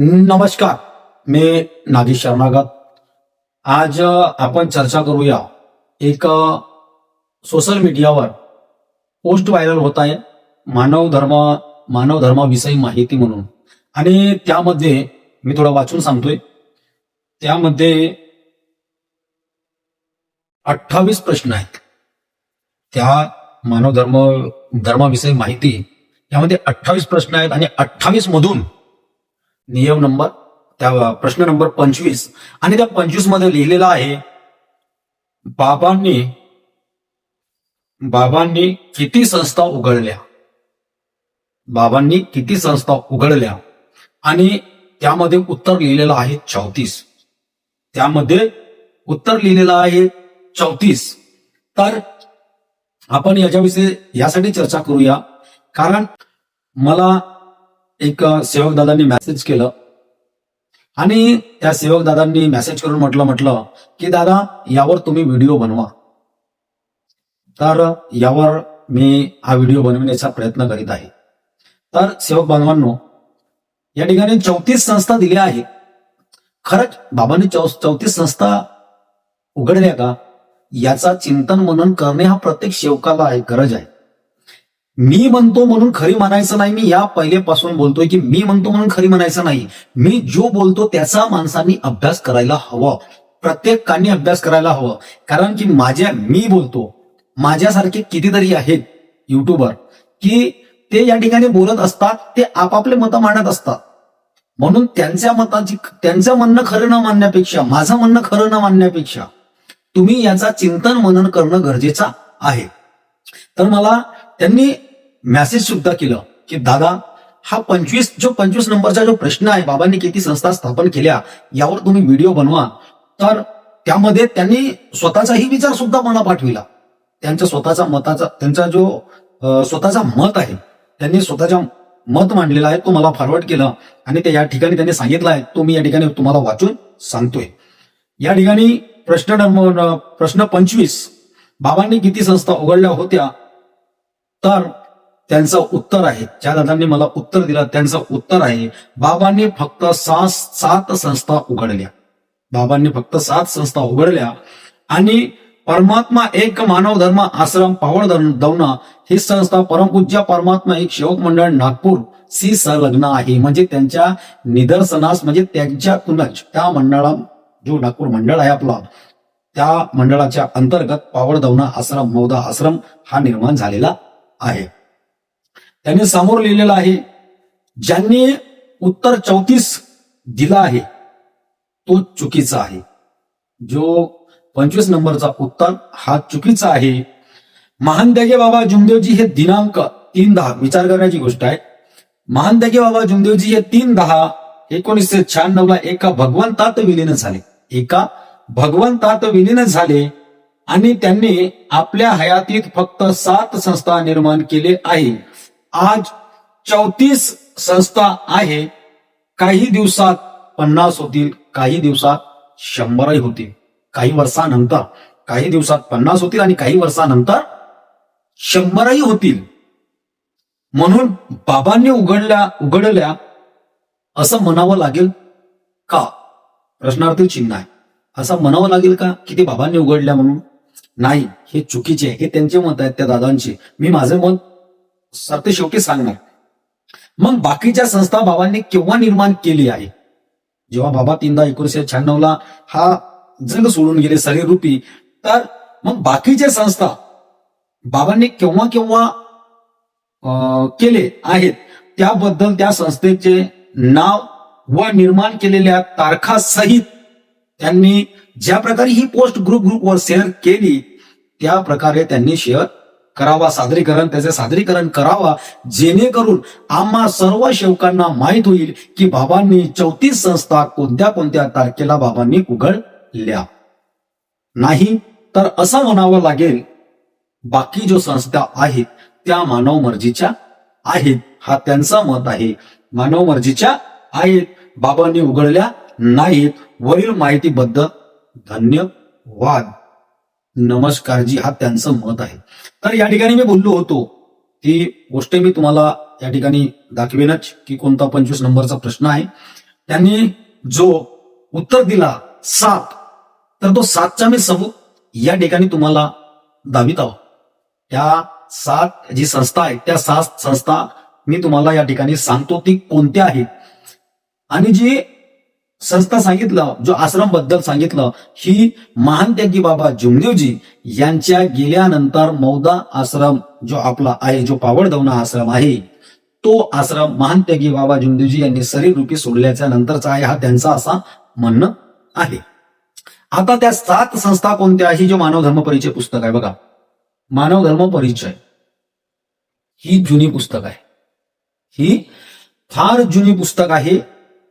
नमस्कार मी नागेश शर्मागत आज आपण चर्चा करूया एक सोशल मीडियावर पोस्ट व्हायरल होत आहे मानव धर्म मानव धर्माविषयी माहिती म्हणून. आणि त्यामध्ये मी थोडं वाचून सांगतोय. त्यामध्ये अठ्ठावीस प्रश्न आहेत. त्या मानव धर्म धर्माविषयी माहिती यामध्ये अठ्ठावीस प्रश्न आहेत आणि अठ्ठावीस मधून नियम नंबर त्या प्रश्न नंबर पंचवीस. आणि त्या पंचवीसमध्ये लिहिलेला आहे बाबांनी बाबांनी किती संस्था उघडल्या? बाबांनी किती संस्था उघडल्या? आणि त्यामध्ये उत्तर लिहिलेलं आहे चौतीस. त्यामध्ये उत्तर लिहिलेलं आहे चौतीस. तर आपण याच्याविषयी यासाठी चर्चा करूया. कारण मला एक सेवक दादांनी मेसेज केलं. आणि त्या सेवक दादांनी मेसेज करून म्हटलं म्हटलं की दादा यावर तुम्ही व्हिडिओ बनवा. तर यावर मी हा व्हिडिओ बनविण्याचा प्रयत्न करीत आहे. तर सेवक बांधवांनो या ठिकाणी चौतीस संस्था दिल्या आहेत. खरंच बाबांनी चौ चौतीस संस्था उघडल्या का? याचा चिंतन मनन करणे हा प्रत्येक सेवकाला आहे गरज आहे. मी म्हणतो म्हणून खरी म्हणायचं नाही मी या पहिलेपासून बोलतोय की मी म्हणतो म्हणून खरी म्हणायचं नाही. मी जो बोलतो त्याचा माणसांनी अभ्यास करायला हवा. प्रत्येकाने अभ्यास करायला हवा. कारण की माझ्या मी बोलतो. माझ्यासारखे कितीतरी आहेत युट्यूबर की ते या ठिकाणी बोलत असतात ते आपापले मतं मांडत असतात. म्हणून त्यांच्या मताची त्यांचं म्हणणं खरं न मानण्यापेक्षा माझं म्हणणं खरं न मानण्यापेक्षा तुम्ही याचा चिंतन मनन करणं गरजेचं आहे. तर मला त्यांनी मेसेज सुद्धा केलं की दादा हा पंचवीस जो पंचवीस नंबरचा जो प्रश्न आहे बाबांनी किती संस्था स्थापन केल्या यावर तुम्ही व्हिडिओ बनवा. तर त्यामध्ये त्यांनी स्वतःचाही विचार सुद्धा मला पाठविला त्यांच्या स्वतःचा मताचा त्यांचा जो स्वतःचा मत आहे त्यांनी स्वतःच्या मत मांडलेला आहे तो मला फॉरवर्ड केलं. आणि ते या ठिकाणी त्यांनी सांगितलं आहे तो मी या ठिकाणी तुम्हाला वाचून सांगतोय. या ठिकाणी प्रश्न प्रश्न पंचवीस. बाबांनी किती संस्था उघडल्या होत्या? तर त्यांचं उत्तर आहे. ज्या दादांनी मला उत्तर दिलं त्यांचं उत्तर आहे बाबांनी फक्त सात सात संस्था उघडल्या. बाबांनी फक्त सात संस्था उघडल्या आणि परमात्मा एक मानव धर्म आश्रम पावळ दौना ही संस्था परमपूज्य परमात्मा एक सेवक मंडळ नागपूर सी संलग्न आहे. म्हणजे त्यांच्या निदर्शनास म्हणजे त्यांच्यातूनच त्या मंडळा जो नागपूर मंडळ आहे आपला त्या मंडळाच्या अंतर्गत पावळदवना आश्रम मौदा आश्रम हा निर्माण झालेला आहे. त्यांनी समोर लिहिलेलं आहे ज्यांनी उत्तर चौतीस दिला आहे तो चुकीचा आहे. जो पंचवीस नंबरचा उत्तर हा चुकीचा आहे. महान त्यागे बाबा जुमदेवजी हे दिनांक तीन दहा विचार करण्याची गोष्ट आहे. महान त्यागे बाबा जुमदेवजी हे तीन दहा एकोणीसशे शहाण्णव ला एका भगवंतात विलीन झाले. एका भगवंतात विलीन झाले आणि त्यांनी आपल्या हयातीत फक्त सात संस्था निर्माण केले आहे. आज चौतीस संस्था आहे. काही दिवसात पन्नास होतील काही दिवसात शंभरही होतील. काही वर्षानंतर काही दिवसात पन्नास होतील आणि काही वर्षानंतर शंभरही होतील. म्हणून बाबांनी उघडल्या उघडल्या असं म्हणावं लागेल का? प्रश्नार्थी चिन्ह आहे. असं म्हणावं लागेल का? की ते बाबांनी उघडल्या म्हणून? नाही हे चुकीचे आहे. हे त्यांचे मत आहेत त्या दादांचे. मी माझं मत सरते शेवटी सांगणार. मग बाकीच्या संस्था बाबांनी केव्हा निर्माण केली आहे? जेव्हा बाबा तीनदा एकोणीशे शहाण्णव ला हा जग सोडून गेले रूपी तर मग बाकीच्या संस्था बाबांनी केव्हा केव्हा अं, केले आहेत? त्याबद्दल त्या संस्थेचे नाव व निर्माण केलेल्या तारखा सहित त्यांनी ज्या प्रकारे ही पोस्ट ग्रुप ग्रुपवर शेअर केली त्या प्रकारे त्यांनी शेअर करावा सादरीकरण त्याचे सादरीकरण करावा. जेणेकरून आम्हा सर्व शेवकांना माहीत होईल की बाबांनी चौतीस संस्था कोणत्या कोणत्या तारखेला बाबांनी उघडल्या. नाही तर असं म्हणावं लागेल बाकी जो संस्था आहेत त्या मानव मर्जीच्या आहेत. हा त्यांचा मत आहे. मानव मर्जीच्या आहेत. बाबांनी उघडल्या नाहीत. वरील माहितीबद्दल धन्यवाद. नमस्कारजी हा त्यांचं मत आहे. तर या ठिकाणी मी बोललो होतो ती गोष्ट मी तुम्हाला या ठिकाणी दाखवेनच की कोणता पंचवीस नंबरचा प्रश्न आहे. त्यांनी जो उत्तर दिला सात तर तो सातचा मी सबूत या ठिकाणी तुम्हाला दावित आहो त्या सात जी संस्था आहे त्या सात संस्था मी तुम्हाला या ठिकाणी सांगतो ती कोणत्या आहेत. आणि जी संस्था सांगितलं जो आश्रमबद्दल सांगितलं ही महान त्यागी बाबा जुमदेवजी यांच्या गेल्यानंतर मौदा आश्रम जो आपला आहे जो पावडधवना आश्रम आहे तो आश्रम महान त्यागी बाबा जुमदेवजी यांनी शरीर रूपी सोडल्याच्या नंतरचा आहे हा त्यांचा असा म्हणणं आहे. आता त्या सात संस्था कोणत्या ही जो मानव धर्म परिचय पुस्तक आहे बघा. मानव धर्म परिचय. ही जुनी पुस्तक आहे. ही फार जुनी पुस्तक आहे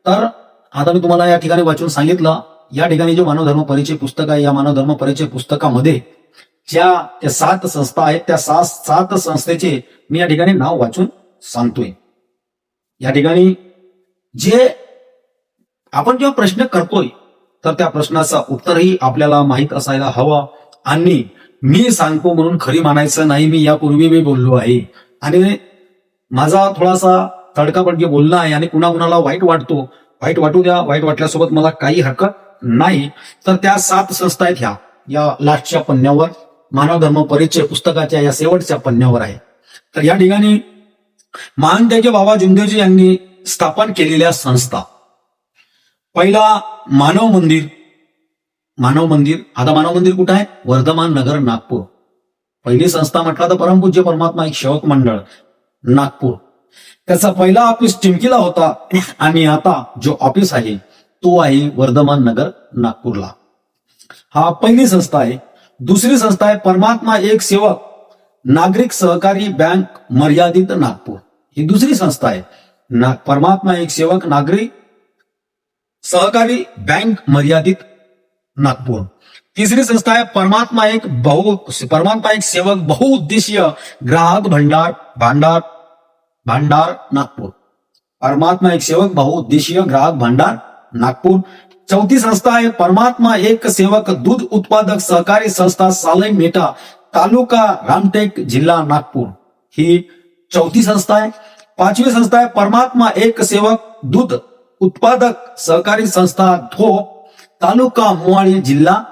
तर आता मी तुम्हाला या ठिकाणी वाचून सांगितलं या ठिकाणी जे मानवधर्म परिचय पुस्तक आहे या मानवधर्म परिचय पुस्तकामध्ये ज्या त्या सात संस्था आहेत त्या सात सात संस्थेचे मी या ठिकाणी नाव वाचून सांगतोय. या ठिकाणी जे आपण जेव्हा प्रश्न करतोय तर त्या प्रश्नाचं उत्तरही आपल्याला माहीत असायला हवं. आणि मी सांगतो म्हणून खरी मानायचं नाही मी यापूर्वी मी बोललो आहे. आणि माझा थोडासा तडकापडकी बोलणं आहे आणि कुणा कुणाला वाईट वाटतो वाईट वाटू द्या वाईट वाटल्यासोबत मला काही हरकत नाही. तर त्या सात संस्था आहेत ह्या. या लास्टच्या पन्न्यावर मानव धर्म परिचय पुस्तकाच्या या शेवटच्या पन्न्यावर आहे. तर या ठिकाणी महान त्याचे बाबा जुमदेवजी यांनी स्थापन केलेल्या संस्था. पहिला मानव मंदिर. मानव मंदिर. आता मानव मंदिर कुठं आहे? वर्धमान नगर नागपूर. पहिली संस्था म्हटलं तर परमपूज्य परमात्मा एक सेवक मंडळ नागपूर. त्याचा पहिला ऑफिस चिमकीला होता. आणि आता जो ऑफिस आहे तो आहे वर्धमान नगर नागपूरला. हा पहिली संस्था आहे. दुसरी संस्था आहे परमात्मा एक सेवक नागरिक सहकारी बँक मर्यादित नागपूर. ही दुसरी संस्था आहे. ना परमात्मा एक सेवक नागरिक सहकारी बँक मर्यादित नागपूर. तिसरी संस्था आहे परमात्मा एक बहु परमात्मा एक सेवक बहुउद्देशीय ग्राहक भंडार भांडार भांडार, नागपूर। परमात्मा एक सेवक, बहुउद्देशीय ग्राहक, भंडार, नागपूर। चौथी संस्था है परमात्मा एक सेवक, दूध उत्पादक, सहकारी संस्था, सालई मेटा, तालुका रामटेक, जिल्हा नागपूर. ही चौथी संस्था आहे. पाचवी संस्था आहे. परमात्मा एक सेवक, दूध उत्पादक, सहकारी संस्था, धोप, तालुका मोवाळी जिल्हा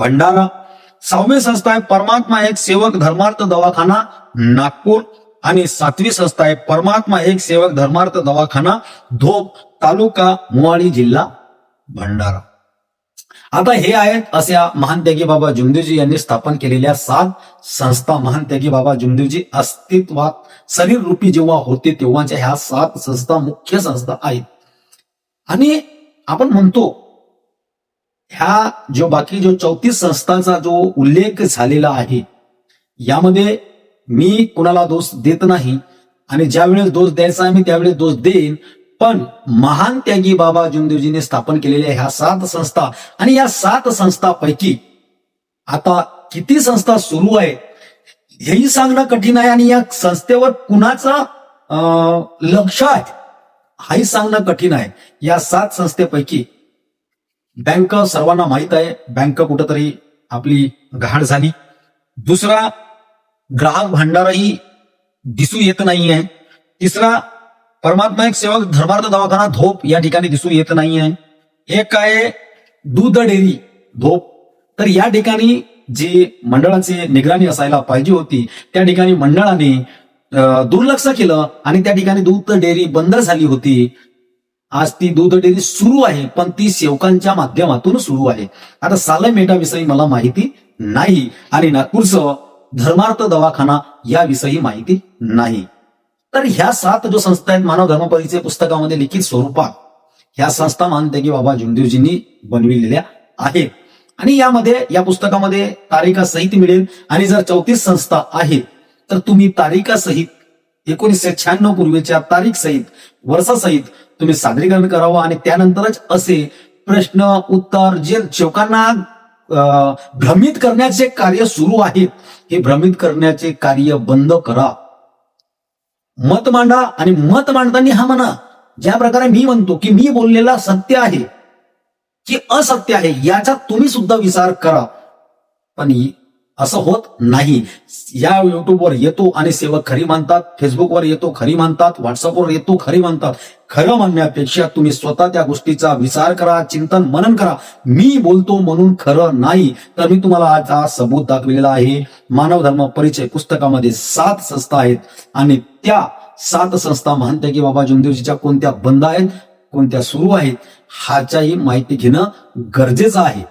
भंडारा. सहावी संस्था आहे. परमात्मा एक सेवक, धर्मार्थ दवाखाना, नागपूर. आणि सातवी संस्था आहे. परमात्मा एक सेवक धर्मार्थ दवाखाना धोप तालुका मोवाळी जिल्हा भंडारा. आता हे आहेत अशा महान त्यागी बाबा जुमदेवजी यांनी स्थापन केलेल्या सात संस्था. महान त्यागी बाबा जुमदेवजी अस्तित्वात शरीर रूपी जेव्हा होते तेव्हाच्या ह्या सात संस्था मुख्य संस्था आहेत. आणि आपण म्हणतो ह्या जो बाकी जो चौतीस संस्थांचा जो उल्लेख झालेला आहे यामध्ये मी कुणाला दोष देत नाही आणि ज्यावेळेस दोष द्यायचा मी त्यावेळेस दोष देईन. पण महान त्यागी बाबा जुमदेवजीने स्थापन केलेल्या ह्या सात संस्था आणि या सात संस्थापैकी आता किती संस्था सुरू आहे हेही सांगणं कठीण आहे आणि या संस्थेवर कुणाचा अं, लक्ष आहे हाही सांगणं कठीण आहे. या सात संस्थेपैकी बँक सर्वांना माहीत आहे. बँक कुठंतरी आपली घाण झाली. दुसरा ग्राहक भांडारही दिसू येत नाही आहे तिसरा परमात्मा एक सेवक धर्मार्थ दवाखाना धोप या ठिकाणी दिसू येत नाही आहे एक आहे दूध डेअरी धोप. तर या ठिकाणी जे मंडळांची निगराणी असायला पाहिजे होती त्या ठिकाणी मंडळाने दुर्लक्ष केलं आणि त्या ठिकाणी दूध डेअरी बंद झाली होती. आज ती दूध डेअरी सुरू आहे पण ती सेवकांच्या माध्यमातून सुरू आहे. आता सालय मेटाविषयी मला माहिती नाही. आणि नागपूरचं धर्मार्थ दवाखाना याविषयी माहिती नाही. तर ह्या सात जो संस्था आहेत मानव धर्म परिचय पुस्तकामध्ये लिखित स्वरूपात ह्या संस्था मानते की बाबा जुमदेवजींनी बनविलेल्या आहेत. आणि यामध्ये या पुस्तकामध्ये तारिका सहित मिळेल. आणि जर चौतीस संस्था आहेत तर तुम्ही तारिका सहित एकोणीसशे शहाण्णव पूर्वीच्या तारीख सहित वर्षासहित तुम्ही सादरीकरण करावं. आणि त्यानंतरच असे प्रश्न उत्तर जे चौकांना भ्रमित करण्याचे कार्य सुरू आहे. हे भ्रमित करण्याचे कार्य बंद करा. मत मांडा आणि मत मांडताना हा म्हणा. ज्या प्रकारे मी म्हणतो की मी बोललेला सत्य आहे की असत्य आहे याचा तुम्ही सुद्धा विचार करा. पण असं होत नाही. या युट्यूबवर येतो आणि सेवक खरी मानतात फेसबुकवर येतो खरी मानतात व्हॉट्सअपवर येतो खरी मानतात. खरं म्हणण्यापेक्षा तुम्ही स्वतः त्या गोष्टीचा विचार करा चिंतन मनन करा. मी बोलतो म्हणून खरं नाही तर मी तुम्हाला आज हा सबूत दाखविलेला आहे. मानव धर्म परिचय पुस्तकामध्ये सात संस्था आहेत आणि त्या सात संस्था म्हणते की बाबा जुमदेवजीच्या कोणत्या बंद आहेत कोणत्या सुरू आहेत ह्याच्याही माहिती घेणं गरजेचं आहे.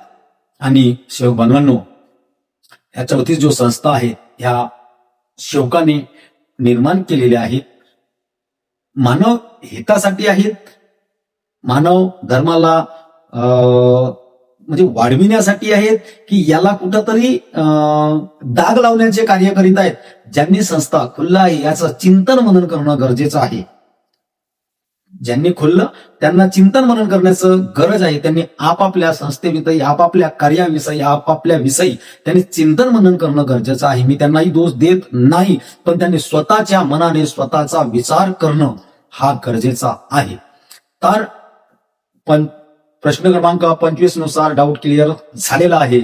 आणि शेवक बांधवांनो ह्या चौथी जो संस्था आहे ह्या शेवकाने निर्माण केलेल्या आहेत. मानव हितासाठी आहेत. मानव धर्माला म्हणजे वाढविण्यासाठी आहेत की याला कुठंतरी अं, दाग लावण्याचे कार्य करीत आहेत. ज्यांनी संस्था खुल्ला आहे याचं चिंतन मनन करणं गरजेचं आहे. ज्यांनी खोललं त्यांना चिंतन मनन करण्याचं गरज आहे. त्यांनी आपापल्या संस्थेविषयी आपापल्या कार्याविषयी आपापल्या विषयी त्यांनी चिंतन मनन करणं गरजेचं आहे. मी त्यांनाही दोष देत नाही पण त्यांनी स्वतःच्या मनाने स्वतःचा विचार करणं हा गरजेचा आहे. तर पण प्रश्न क्रमांक पंचवीसनुसार डाऊट क्लिअर झालेला आहे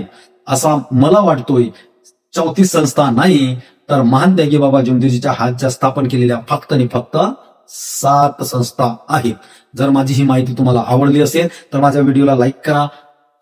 असा मला वाटतोय. चौथी संस्था नाही तर महान त्यागी बाबा जमदेवजीच्या हातच्या स्थापन केलेल्या फक्त आणि फक्त सात संस्था आहेत. जर माझी ही माहिती तुम्हाला आवडली असेल तर माझ्या व्हिडिओला लाईक करा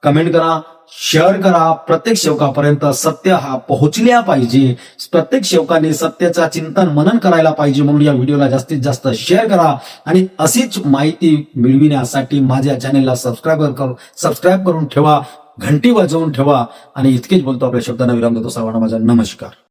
कमेंट करा शेअर करा. प्रत्येक सेवकापर्यंत सत्य हा पोहोचल्या पाहिजे. प्रत्येक सेवकाने सत्याचा चिंतन मनन करायला पाहिजे म्हणून या व्हिडिओला जास्तीत जास्त शेअर करा. आणि अशीच माहिती मिळविण्यासाठी माझ्या चॅनेलला सबस्क्राईब कर सबस्क्राईब करून ठेवा घंटी वाजवून ठेवा. आणि इतकेच बोलतो आपल्या शब्दांना विराम देतो. सर्वांना माझा नमस्कार.